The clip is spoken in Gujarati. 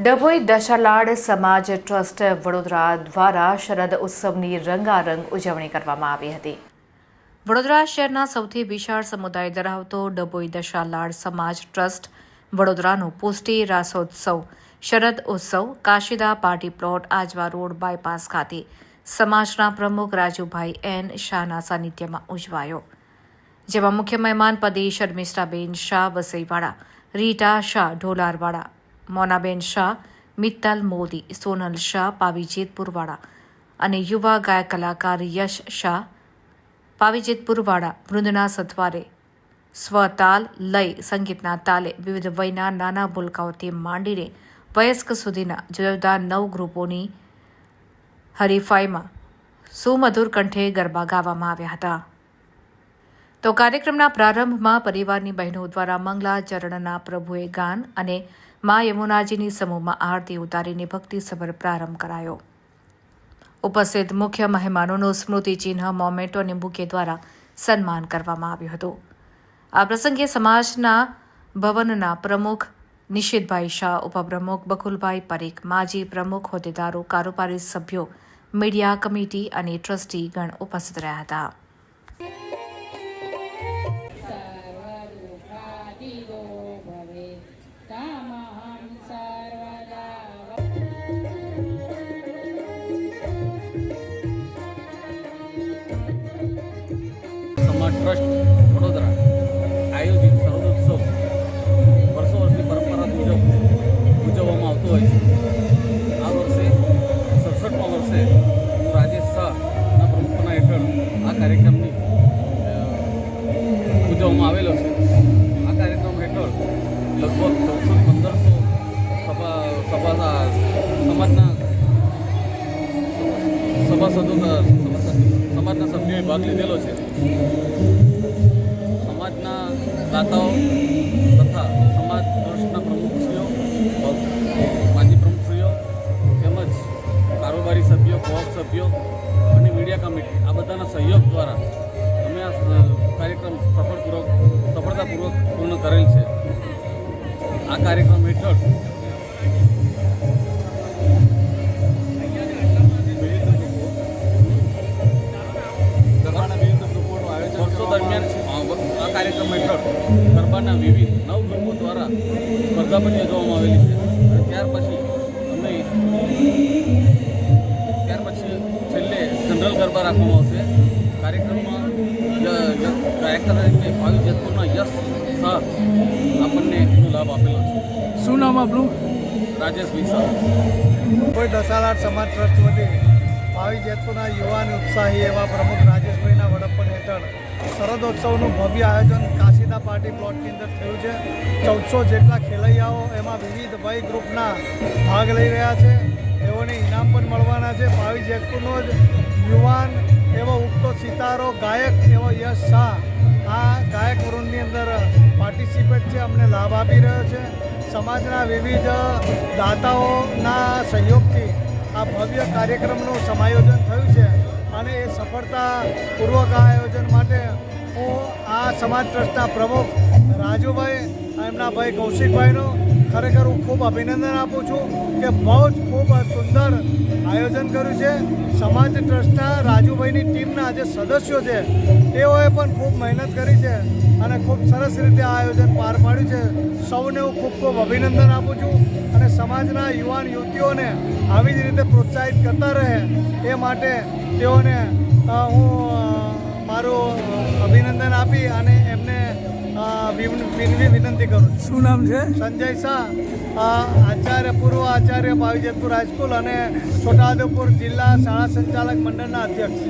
ડભોઈ દશાલાડ સમાજ ટ્રસ્ટ વડોદરા દ્વારા શરદ ઉત્સવની રંગારંગ ઉજવણી કરવામાં આવી હતી. વડોદરા શહેરના સૌથી વિશાળ સમુદાય ધરાવતો ડભોઈ દશાલાડ સમાજ ટ્રસ્ટ વડોદરાનો પુષ્ટિ રાસોત્સવ, શરદ ઉત્સવ, Kashida party plot, Ajwa road bypass ખાતે સમાજના પ્રમુખ રાજુભાઈ એન શાહના સાનિધ્યમાં ઉજવાયો. જેમાં મુખ્ય મહેમાન પદે શર્મિષ્ઠાબેન શાહ વસઈવાડા રીટા શાહ ઢોલારવાડા મોનાબેન શાહ, મિત્તલ મોદી, સોનલ શાહ પાવીજેતપુરવાડા અને યુવા ગાયક કલાકાર યશ શાહ પાવીજેતપુરવાડા વૃંદના સથવારે સ્વતાલ લય સંગીતના તાલે વિવિધ વયના નાના ભૂલકાઓથી માંડીને વયસ્ક સુધીના જુદા જુદા નવ ગ્રુપોની હરીફાઈમાં સુમધુર કંઠે ગરબા ગાવામાં આવ્યા હતા. તો કાર્યક્રમના પ્રારંભમાં પરિવારની બહેનો દ્વારા મંગલાચરણના પ્રભુએ ગાન અને મા યમુનાજીની સમૂહમાં આરતી ઉતારીને ભક્તિસભર પ્રારંભ કરાયો. ઉપસ્થિત મુખ્ય મહેમાનોનું સ્મૃતિચિહ્ન મોમેન્ટો અને બુકે દ્વારા સન્માન કરવામાં આવ્યું હતું. આ પ્રસંગે સમાજના ભવનના પ્રમુખ નિશિતભાઈ શાહ, ઉપપ્રમુખ બકુલભાઈ પરીખ, માજી પ્રમુખ હોદ્દેદારો, કારોબારી સભ્યો, મીડિયા કમિટી અને ટ્રસ્ટી ગણ ઉપસ્થિત રહ્યા હતા. સમાજ ટ્રસ્ટ વડોદરા. આયોજિત શરદોત્સવ વર્ષો વર્ષની પરંપરા મુજબ ઉજવવામાં આવતો હોય છે. આ વર્ષે, સડસઠમાં વર્ષે હું રાજેશ શાહના પ્રમુખના હેઠળ આ કાર્યક્રમની ઉજવવામાં આવેલો છે. આ કાર્યક્રમ હેઠળ લગભગ ચૌદસો પંદરસો સભા સભા, સમાજના સભાસદોના સભાસદ ભાગ લીધેલો છે. સમાજના દાતાઓ તથા સમાજ ટ્રસ્ટના પ્રમુખશ્રીઓ, માજી પ્રમુખશ્રીઓ તેમજ કારોબારી સભ્યો કોપ સભ્યો અને મીડિયા કમિટી આ બધાના સહયોગ દ્વારા અમે આ કાર્યક્રમ સફળપૂર્વક, સફળતાપૂર્વક પૂર્ણ કરેલ છે. આ કાર્યક્રમ હેઠળ સ્પર્ધા પણ યોજવામાં આવેલી છે. ત્યાર પછી અમે ત્યાર પછી છેલ્લે જનરલ ગરબા રાખવામાં આવશે. કાર્યક્રમમાં ગાયક તરીકે ભાવિ જેતપુરના યશ સર આપણને એનો લાભ આપેલો છે. શું નામ આપણું રાજેશ મિશ્રા કોઈ દસાલાટ સમાજ ટ્રસ્ટ વતી ભાવિ જેતપુરના યુવાન ઉત્સાહી એવા પ્રમુખ રાજેશભાઈના વડપણ હેઠળ શરદોત્સવનું ભવ્ય આયોજન કાશીદા પાર્ટી પ્લોટની અંદર થયું છે. ચૌદસો જેટલા ખેલૈયાઓ એમાં વિવિધ વય ગ્રુપના ભાગ લઈ રહ્યા છે. તેઓને ઇનામ પણ મળવાના છે. ભાવિ જેતપુરનો જ યુવાન એવો ઉગતો સિતારો, ગાયક એવો યશ શાહ. આ ગાયક વૃંદની અંદર પાર્ટિસિપેટ છે, અમને લાભ આપી રહ્યો છે. સમાજના વિવિધ દાતાઓના સહયોગથી આ ભવ્ય કાર્યક્રમનું સમાયોજન થયું છે. અને એ સફળતાપૂર્વક આ આયોજન માટે હું આ સમાજ ટ્રસ્ટના પ્રમુખ રાજુભાઈ એમના ભાઈ કૌશિકભાઈનો ખરેખર હું ખૂબ અભિનંદન આપું છું કે બહુ જ ખૂબ સુંદર આયોજન કર્યું છે. સમાજ ટ્રસ્ટના રાજુભાઈની ટીમના જે સદસ્યો છે, તેઓએ પણ ખૂબ મહેનત કરી છે અને ખૂબ સરસ રીતે આ આયોજન પાર પાડ્યું છે. સૌને હું ખૂબ ખૂબ અભિનંદન આપું છું અને સમાજના યુવાન યુવતીઓને આવી જ રીતે પ્રોત્સાહિત કરતા રહે એ માટે તેઓને હું મારું અભિનંદન આપી અને એમને વિનવી વિનંતી કરું શું નામ છે? સંજય શાહ આચાર્ય પૂર્વ આચાર્ય ભાવિજતપુર હાઈસ્કૂલ અને છોટાઉદેપુર જિલ્લા શાળા સંચાલક મંડળના અધ્યક્ષ.